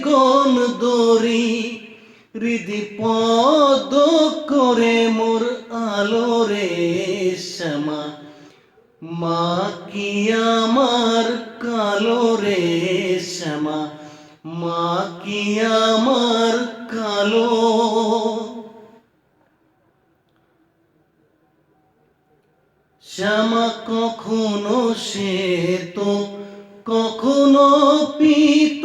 রূপের দরি হৃদি পদ করে মোর আলো রে শ্যামা। মা কি আমার কালো রে শ্যামা? মা কি আমার কালো? শ্যামা কখনো সে তো কখনো পিত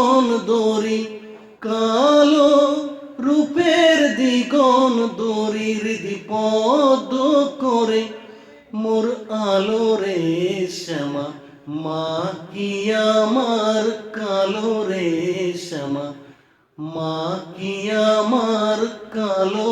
দ্বিগণ দরি কালো রূপের দ্বিগণ দরি হৃদি পদ করে। মোর আলো রে শ্যামা, মা কি আমার কালো রে শ্যামা, মা কি আমার কালো?